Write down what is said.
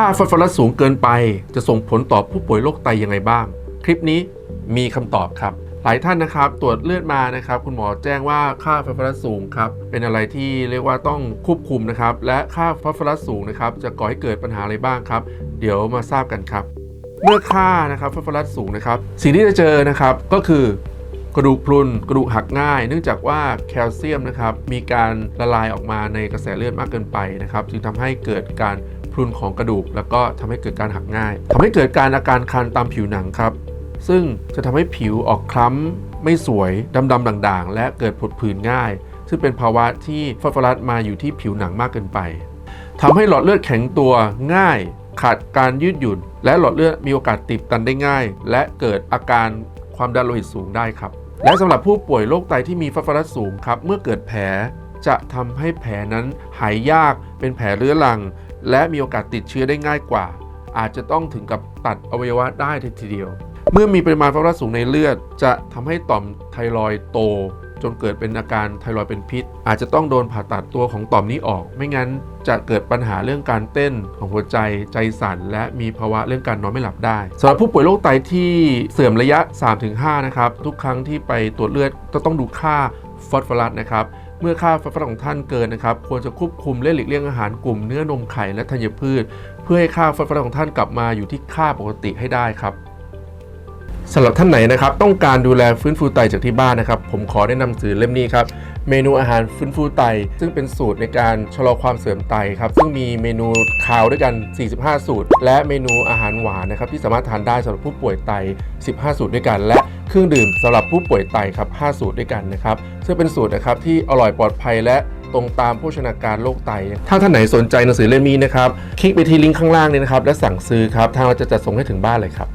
ค่าฟอสฟอรัสสูงเกินไปจะส่งผลต่อผู้ป่วยโรคไตยังไงบ้าง คลิปนี้มีคำตอบครับ หลายท่านนะครับตรวจเลือดมานะครับ คุณหมอแจ้งว่าค่าฟอสฟอรัสสูงครับเป็นอะไรที่เรียกว่าต้องควบคุมนะครับ และค่าฟอสฟอรัสสูงนะครับจะก่อให้เกิดปัญหาอะไรบ้างครับ เดี๋ยวมาทราบกันครับ เมื่อค่านะครับฟอสฟอรัสสูงนะครับ สิ่งที่จะเจอนะครับก็คือกระดูกพรุนกระดูกหักง่าย เนื่องจากว่าแคลเซียมนะครับมีการละลายออกมาในกระแสเลือดมากเกินไปนะครับ จึงทำให้เกิดการ รุนของกระดูก แล้วก็ทำให้เกิดการหักง่ายทำให้เกิดการอาการคันตามผิวหนังครับ ซึ่งจะทำให้ผิวออกคล้ำไม่สวยดำๆด่างๆ และเกิดผดผื่นง่าย ซึ่งเป็นภาวะที่ฟอสฟอรัสมาอยู่ที่ผิวหนังมากเกินไปทำให้หลอดเลือดแข็งตัวง่ายขาดการยืดหยุ่น และหลอดเลือดมีโอกาสตีบตันได้ง่าย และเกิดอาการความดันโลหิตสูงได้ครับ และสำหรับผู้ป่วยโรคไตที่มีฟอสฟอรัสสูงครับ เมื่อเกิดแผลจะทำให้แผลนั้นหายยากเป็นแผลเรื้อรัง และมีโอกาสติดเชื้อได้ง่ายกว่า อาจจะต้องถึงกับตัดอวัยวะได้ทีเดียว เมื่อมีปริมาณฟอสฟอรัสสูงในเลือด จะทำให้ต่อมไทรอยโต จนเกิดเป็นอาการไทรอยเป็นพิษ อาจจะต้องโดนผ่าตัดตัวของต่อมนี้ออก ไม่งั้นจะเกิดปัญหาเรื่องการเต้นของหัวใจใจสั่น และมีภาวะเรื่องการนอนไม่หลับได้สำหรับผู้ป่วยโรคไตที่เสื่อมระยะ 3-5 นะครับทุกครั้งที่ไปตรวจเลือดก็ต้องดูค่าฟอสฟอรัสนะครับ เมื่อค่าฟอสฟอรัสของท่านเกินนะครับ ควรจะควบคุมและหลีกเลี่ยงอาหารกลุ่มเนื้อนมไข่และธัญพืช เพื่อให้ค่าฟอสฟอรัสของท่านกลับมาอยู่ที่ค่าปกติให้ได้ครับสำหรับท่านไหนนะครับต้องการดูแลฟื้นฟูไตจากที่บ้านนะครับผมขอแนะนำสื่อเล่มนี้ครับเมนูอาหารฟื้นฟูไต ซึ่งเป็นสูตรในการชะลอความเสื่อมไตครับซึ่งมีเมนูคาวด้วยกัน 45 สูตร และเมนูอาหารหวานนะครับที่สามารถทานได้สำหรับผู้ป่วยไต 15 สูตรด้วยกัน และ เครื่องดื่มสำหรับผู้ป่วยไตครับ 5 สูตรด้วยกันนะครับ ซึ่งเป็นสูตรนะครับที่อร่อยปลอดภัยและตรงตามโภชนาการโรคไต ถ้าท่านไหนสนใจหนังสือเล่มนี้นะครับ คลิกไปที่ลิงก์ข้างล่างนี้นะครับ และสั่งซื้อครับ ทางเราจะจัดส่งให้ถึงบ้านเลยครับ